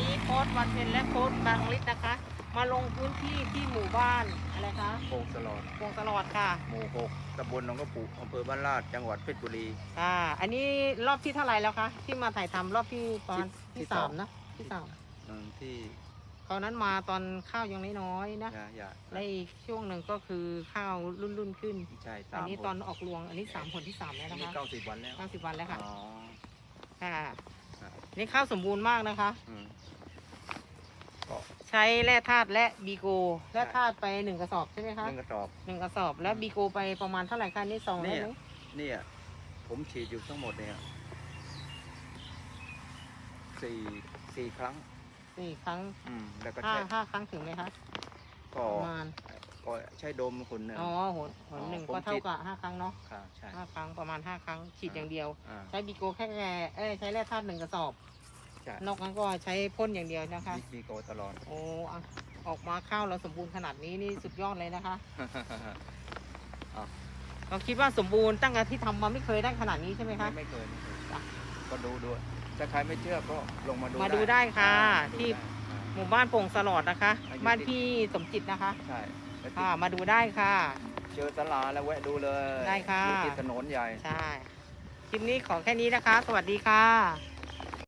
นี้โค้ดวันเพ็ญและโค้ดบางฤทธิ์นะคะ มาลงพื้นที่ที่หมู่บ้านอะไรคะโป่งสลอดวงตลอดค่ะหมู่หกตำบลหนองกระปุกอำเภอบ้านลาดจังหวัดเพชรบุรีอ่าอันนี้รอบที่เท่าไหร่แล้วคะที่มาถ่ายทำรอบที่ตอนที่ที่สสาอมงนะที่สามอืมที่ตอนนั้นมาตอนข้าวยังน้อยๆนะยาอยาและอีกช่วงหนึ่งก็คือข้าวรุ่นรุ่นๆขึ้น ใช่อัสานมนี้คตอนออกรวงอันนี้สามผลที่สามแล้วอันนะนี้คะเก้าสิบวันแล้วเก้าสิบวันแล้วค่ะอ๋อค่ะ ครับนี่ข้าวสมบูรณ์มากนะคะ อืม ก็ใช้แร่ธาตุและบีโกแร่ธาตุไปหนึ่งกระสอบใช่ไหมคะหนึ่งกระสอบหนึ่งกระสอบ แล้วบีโกไปประมาณเท่าไหร่คะนี่สองเนี่ได้ยไหมเนี่ยผมฉีดอยู่ทั้งหมดเนี่ยสี่สี่ครั้ง สี่ครั้งอืมแล้วก็ห้าใช้ห้าครั้งถึงไหมคะก็ประมาณก็ใช้โดมคนหนึ่ง อ๋อหนหนหนึ่งผมก็เท่าฉีดกับห้าครั้งเนาะค่ะใช่ห้าครั้งประมาณห้าครั้งฉีดอ่าอย่างเดียว อ่าใช้บีโกแค่แค่เอ้ยใช้แร่ธาตุหนึ่งกระสอบ ใช่ นอกนั้นก็ใช้พ่นอย่างเดียวนะคะ มีมีโกตลอดโอ้อะออกมาข้าวเราสมบูรณ์ขนาดนี้นี่สุดยอดเลยนะคะ เราคิดว่าสมบูรณ์ตั้งแต่ที่ทำมาไม่เคยได้ขนาดนี้ใช่ไหมคะไม่ไม่เคยไม่เคยจ้ะก็ดูดูถ้าใครไม่เชื่อก็ลงมาดูมาดูได้ค่ะอ่าดูที่ได้อ่าหมู่บ้านโป่งสลอดนะคะ อายุ บ้านติดพี่สมจิตนะคะ ใช่แล้วค่ะ มาดูได้ค่ะ เจอตลาดแล้วแวะดูเลยได้ค่ะ อยู่ที่ถนนใหญ่ ใช่ คลิปนี้ขอแค่นี้นะคะ สวัสดีค่ะ